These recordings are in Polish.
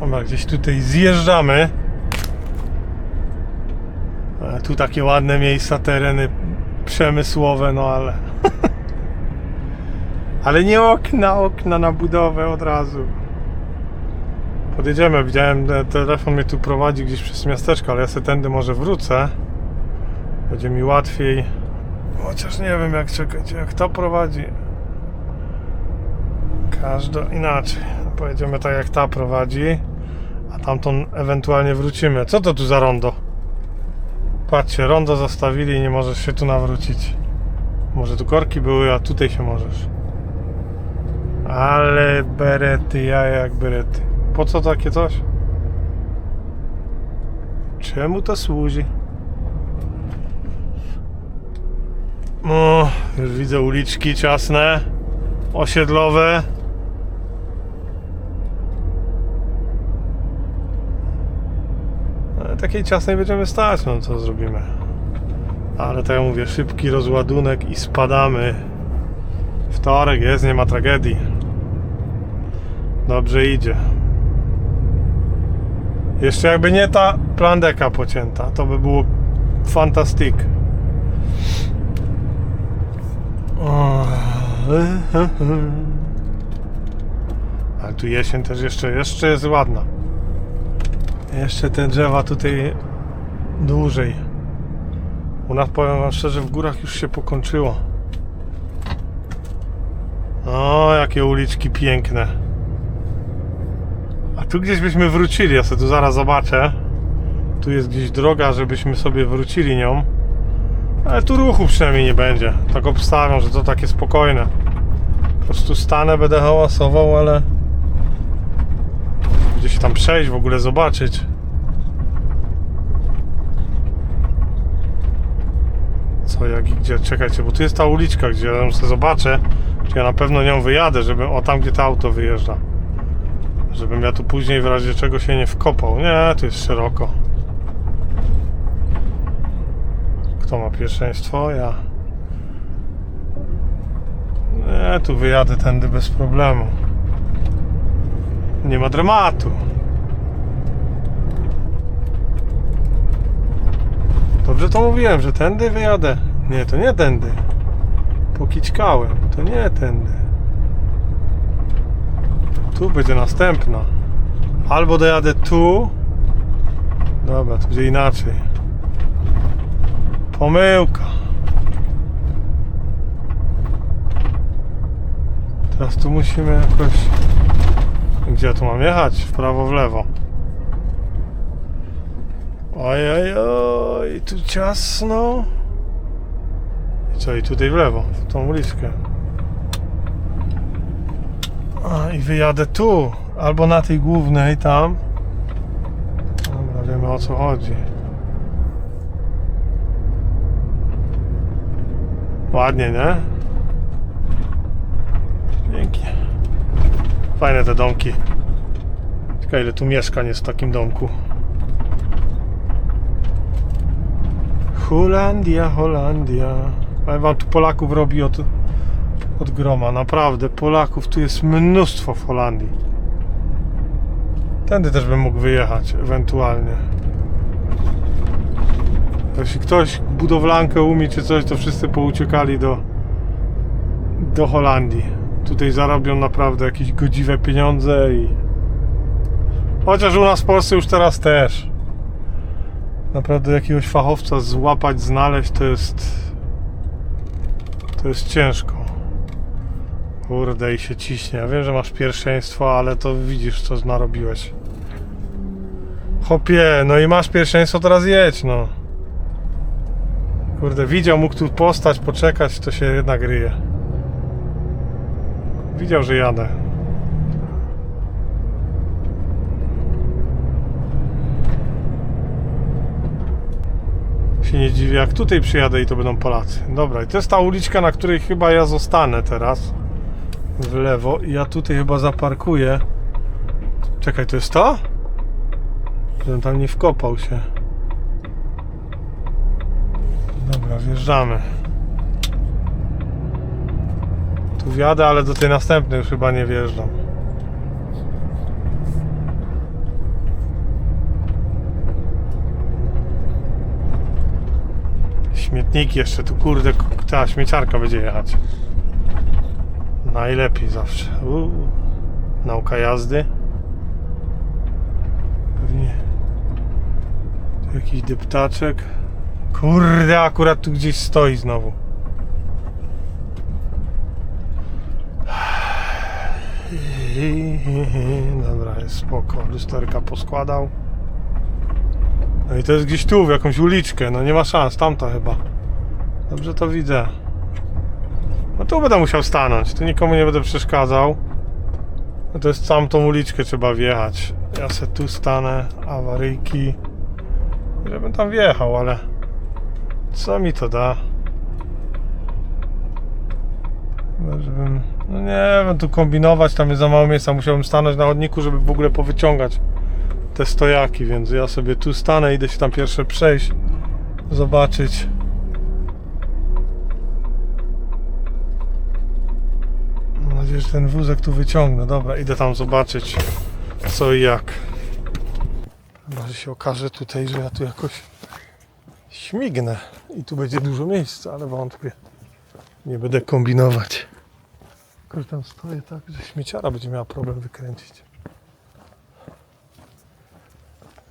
Dobra, gdzieś tutaj zjeżdżamy. E, Tu takie ładne miejsca, tereny przemysłowe, no ale... ale nie okna, okna na budowę od razu. Podjedziemy, widziałem, e, telefon mnie tu prowadzi gdzieś przez miasteczko, ale ja sobie tędy może wrócę. Będzie mi łatwiej. Chociaż nie wiem jak czekać, jak to prowadzi. Każda inaczej. Pojedziemy tak jak ta prowadzi, a tamtą ewentualnie wrócimy. Co to tu za rondo? Patrzcie, rondo zostawili i nie możesz się tu nawrócić. Może tu korki były, a tutaj się możesz. Ale berety, ja jak berety. Po co takie coś? Czemu to służy? O, już widzę uliczki ciasne, osiedlowe. Ale takiej ciasnej będziemy stać, no co zrobimy. Ale tak jak mówię, szybki rozładunek i spadamy. Wtorek jest, nie ma tragedii. Dobrze idzie. Jeszcze jakby nie ta plandeka pocięta, to by było fantastyk. Ale tu jesień też jeszcze, jeszcze jest ładna. Jeszcze te drzewa tutaj dłużej. U nas powiem wam szczerze, w górach już się pokończyło. O, jakie uliczki piękne. A tu gdzieś byśmy wrócili, ja sobie tu zaraz zobaczę. Tu jest gdzieś droga, żebyśmy sobie wrócili nią. Ale tu ruchu przynajmniej nie będzie. Tak obstawiam, że to takie spokojne. Po prostu stanę, będę hałasował, ale... Się tam przejść, w ogóle zobaczyć. Co, jak i gdzie? Czekajcie, bo tu jest ta uliczka, gdzie ja sobie zobaczę. Czy ja na pewno nią wyjadę, żeby... O, tam gdzie to auto wyjeżdża. Żebym ja tu później w razie czego się nie wkopał. Nie, tu jest szeroko. Kto ma pierwszeństwo? Ja. Nie, tu wyjadę tędy bez problemu. Nie ma dramatu. Dobrze to mówiłem, że tędy wyjadę. Nie, to nie tędy. Pokićkałem. To nie tędy. Tu będzie następna. Albo dojadę tu. Dobra, to będzie inaczej. Pomyłka. Teraz tu musimy jakoś... Gdzie tu mam jechać? W prawo, w lewo. Oj, oj, oj, tu ciasno. I co, i tutaj w lewo, w tą uliczkę. A, i wyjadę tu, albo na tej głównej tam. Dobra, wiemy o co chodzi. Ładnie, nie? Fajne te domki. Ciekawe ile tu mieszkań jest w takim domku. Holandia, Holandia. Ale wam tu Polaków robi od, od groma. Naprawdę, Polaków tu jest mnóstwo w Holandii. Tędy też bym mógł wyjechać, ewentualnie. Jeśli ktoś budowlankę umie czy coś, to wszyscy pouciekali do, do Holandii. Tutaj zarobią naprawdę jakieś godziwe pieniądze i... Chociaż u nas w Polsce już teraz też. Naprawdę jakiegoś fachowca złapać, znaleźć to jest... To jest ciężko. Kurde i się ciśnie. Ja wiem, że masz pierwszeństwo, ale to widzisz co narobiłeś. Hopie, no i masz pierwszeństwo, teraz jedź, no. Kurde, widział, mógł tu postać, poczekać, to się jednak ryje. Widział, że jadę. Się nie dziwię, jak tutaj przyjadę i to będą Polacy. Dobra, i to jest ta uliczka, na której chyba ja zostanę teraz. W lewo. I ja tutaj chyba zaparkuję. Czekaj, to jest to? Żebym tam nie wkopał się. Dobra, wjeżdżamy. Tu wjadę, ale do tej następnej już chyba nie wjeżdżam. Śmietniki jeszcze, tu kurde, ta śmieciarka będzie jechać. Najlepiej zawsze. Uu. Nauka jazdy. Pewnie tu jakiś deptaczek. Kurde, akurat tu gdzieś stoi znowu. Dobra, jest spoko. Lusterka poskładał. No i to jest gdzieś tu, w jakąś uliczkę. No nie ma szans, tamta chyba. Dobrze to widzę. No tu będę musiał stanąć. Tu nikomu nie będę przeszkadzał. No to jest sam tą uliczkę trzeba wjechać. Ja se tu stanę, awaryjki. Żebym tam wjechał, ale co mi to da? Chyba, żebym... No nie wiem, tu kombinować, tam jest za mało miejsca. Musiałbym stanąć na chodniku, żeby w ogóle powyciągać te stojaki, więc ja sobie tu stanę, idę się tam pierwsze przejść, zobaczyć. Mam nadzieję, że ten wózek tu wyciągnę. Dobra, idę tam zobaczyć co i jak. Chyba, że się okaże tutaj, że ja tu jakoś śmignę i tu będzie dużo miejsca, ale wątpię. Nie będę kombinować. Tylko, tam stoję tak, że śmieciara będzie miała problem wykręcić.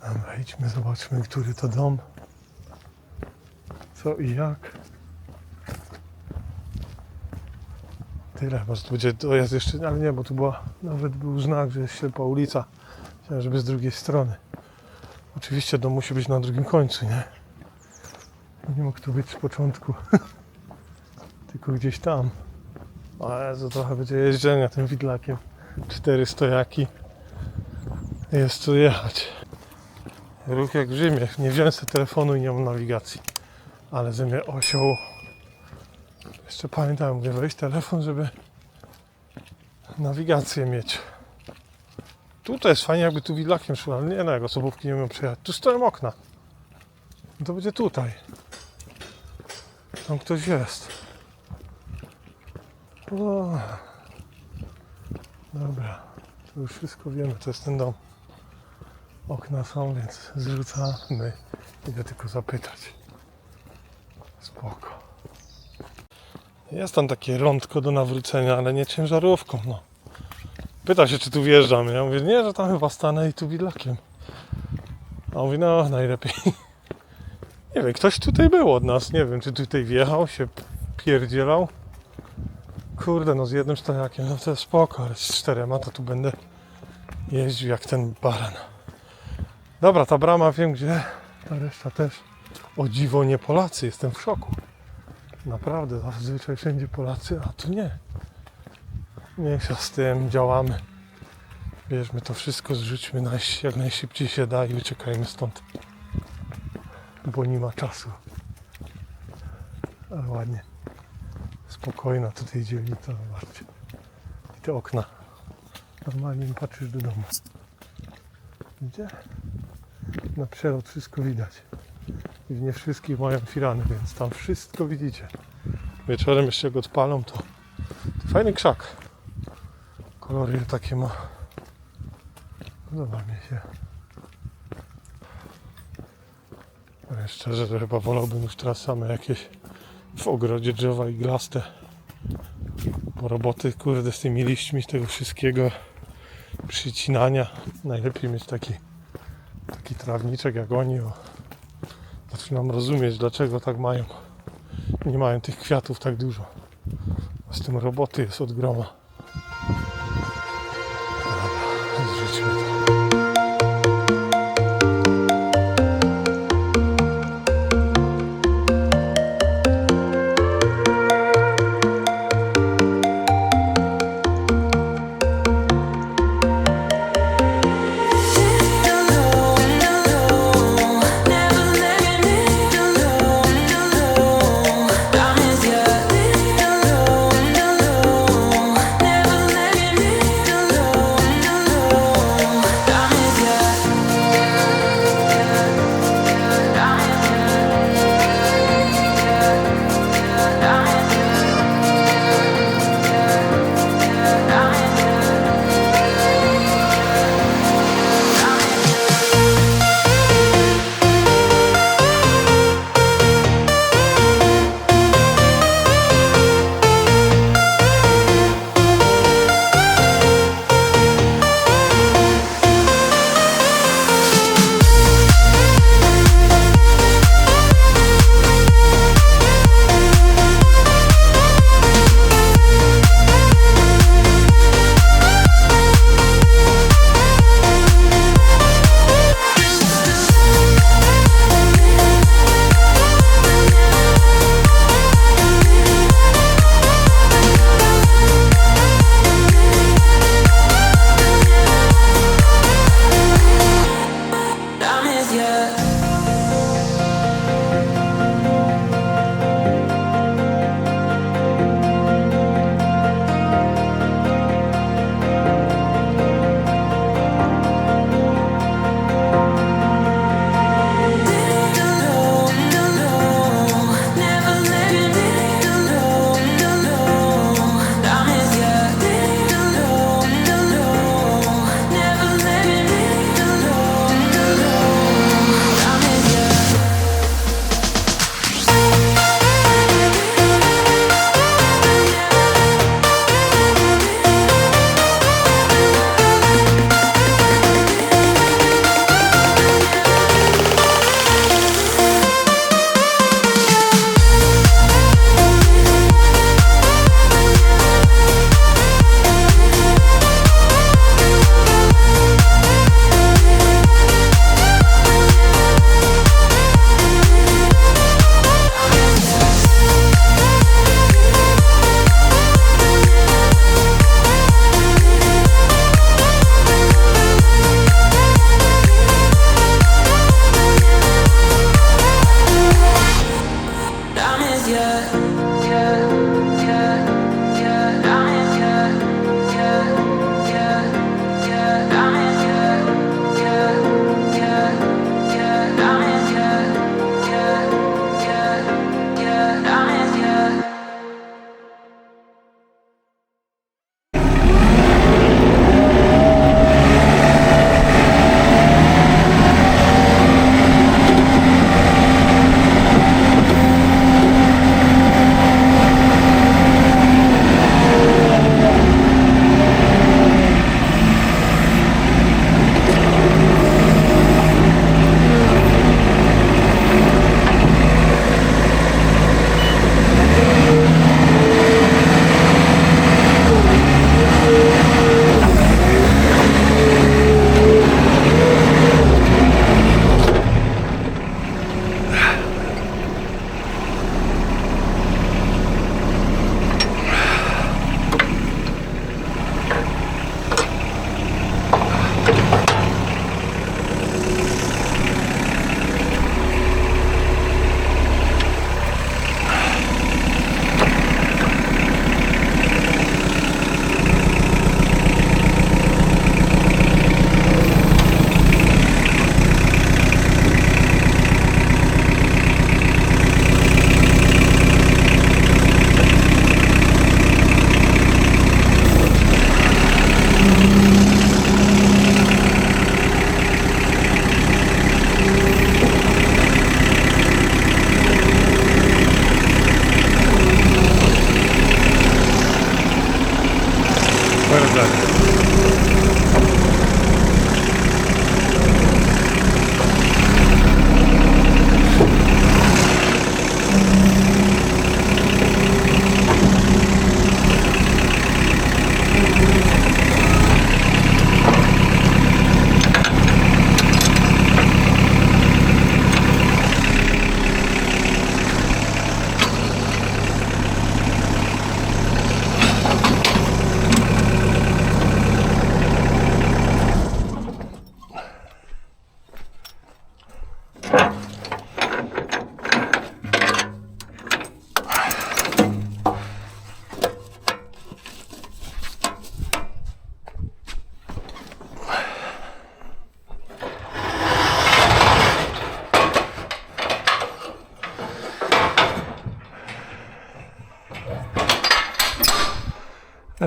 Dobra, idźmy, zobaczmy, który to dom. Co i jak. Tyle, chyba, że tu będzie dojazd jeszcze, ale nie, bo tu była, nawet był znak, że jest ślepa ulica. Chciałem, żeby z drugiej strony. Oczywiście dom musi być na drugim końcu, nie? Nie mógł tu być z początku. Tylko gdzieś tam. O Jezu, trochę będzie jeżdżenia tym widlakiem. Cztery stojaki. Jest tu jechać. Ruch jak w Rzymie. Nie wziąłem sobie telefonu i nie mam nawigacji. Ale że mnie osioł. Jeszcze pamiętam, mówię, wejść telefon, żeby nawigację mieć. Tutaj jest fajnie, jakby tu widlakiem szło, ale nie, no jak osobówki nie umiem przejechać. Tu stoją okna. To będzie tutaj. Tam ktoś jest. O. Dobra, to już wszystko wiemy, to jest ten dom. Okna są, więc zrzucamy. Idę tylko zapytać. Spoko. Jest tam takie rądko do nawrócenia, ale nie ciężarówką, no. Pyta się, czy tu wjeżdżam. Ja mówię, nie, że tam chyba stanę i tu widlakiem. A on mówi, no najlepiej. Nie wiem, ktoś tutaj był od nas. Nie wiem, czy tutaj wjechał, się pierdzielał. Kurde, no z jednym stojakiem, no to jest spoko, ale z czterema to tu będę jeździł jak ten baran. Dobra, ta brama wiem gdzie, ta reszta też. O dziwo nie Polacy, jestem w szoku. Naprawdę, zazwyczaj wszędzie Polacy, a tu nie. Mniejsza z tym, działamy. Bierzmy to wszystko, zrzućmy najś- jak najszybciej się da i uciekajmy stąd. Bo nie ma czasu. Ale ładnie. Spokojna tutaj dzielnica, zobaczcie. I te okna. Normalnie nie patrzysz do domu. Gdzie? Na przelot wszystko widać. I nie wszystkich mają firany, więc tam wszystko widzicie. Wieczorem jeszcze go odpalą, to, to fajny krzak. Kolory takie ma. Podoba mi się. Szczerze, to chyba wolałbym już teraz same jakieś w ogrodzie drzewa iglaste. Bo roboty, kurde, z tymi liśćmi, tego wszystkiego, przycinania. Najlepiej mieć taki, taki trawniczek jak oni. Bo zaczynam rozumieć, dlaczego tak mają. Nie mają tych kwiatów tak dużo. Z tym roboty jest od groma.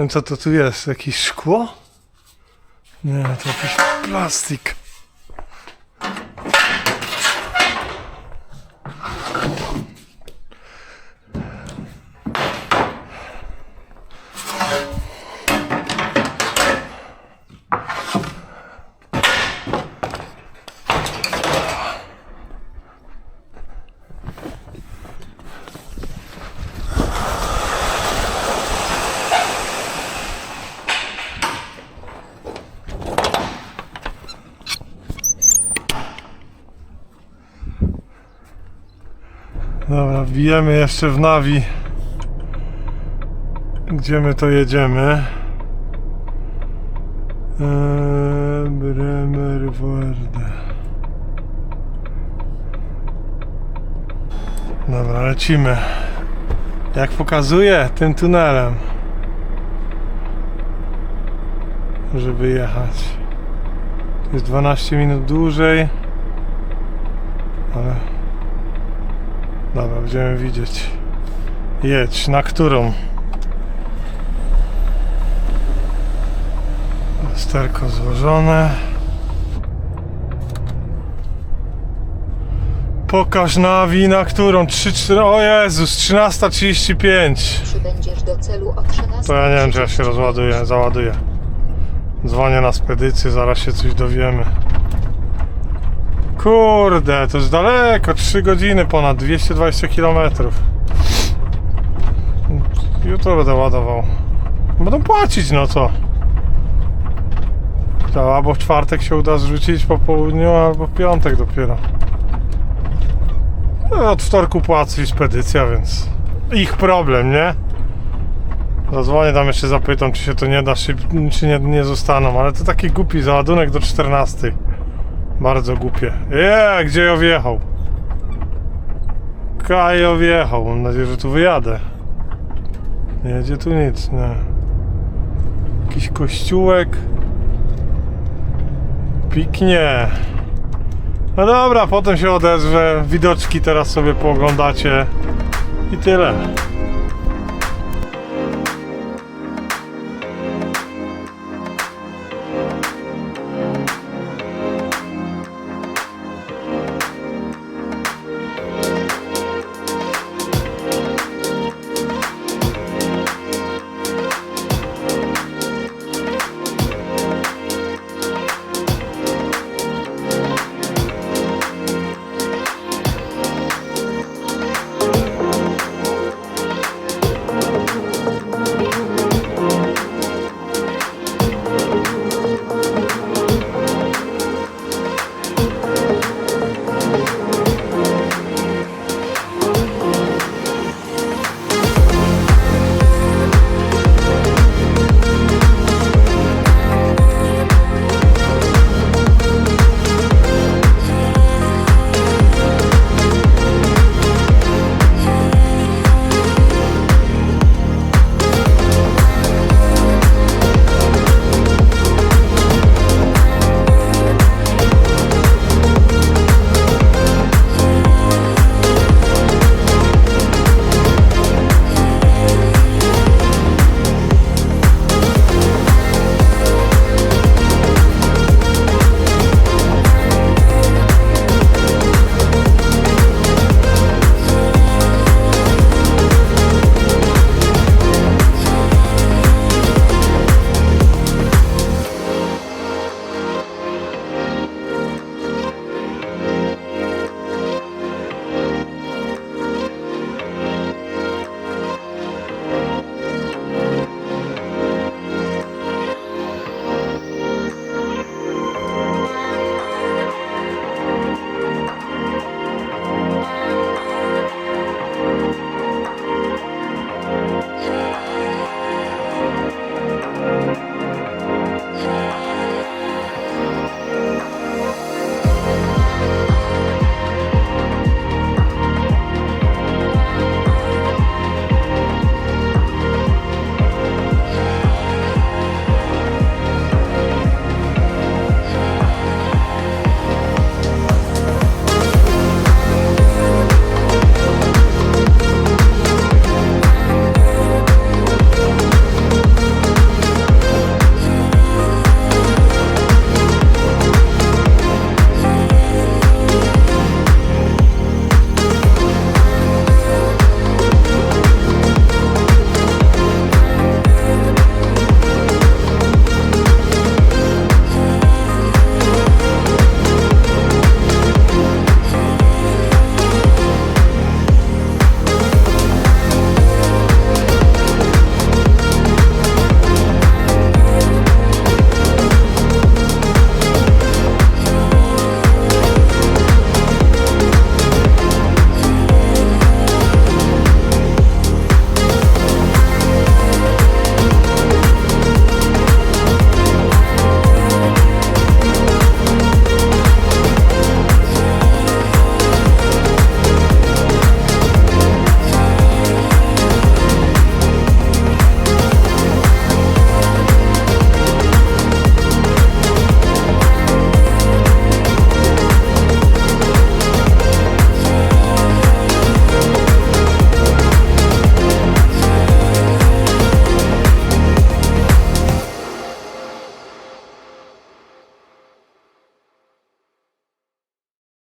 Co to tu jest, jakieś szkło? Nie, to jakiś plastik. Dobra, wbijemy jeszcze w Navi. Gdzie my to jedziemy? Eee, Bremerworde. Dobra, lecimy. Jak pokazuje tym tunelem. Żeby jechać. Jest 12 minut dłużej. Ale Dobra, będziemy widzieć. Jedź, na którą? Sterko złożone. Pokaż nawi, na którą? 3, 4, o Jezus, 13.35. Przybędziesz do celu o 13. To ja nie wiem, czy ja się rozładuję, załaduję. Dzwonię na spedycję, zaraz się coś dowiemy. Kurde, to jest daleko, 3 godziny ponad, 220 km. Jutro będę ładował. Będą płacić, no co? To albo w czwartek się uda zrzucić po południu, albo w piątek dopiero. No, od wtorku płaci spedycja, więc ich problem, nie? Zadzwonię tam jeszcze zapytam, czy się to nie da czy nie, nie zostaną, ale to taki głupi załadunek do 14. Bardzo głupie. Je, gdzie ja wjechał? Kajo wjechał, mam nadzieję, że tu wyjadę. Nie jedzie tu nic, nie. Jakiś kościółek. Piknie. No dobra, potem się odezwę. Widoczki teraz sobie pooglądacie. I tyle.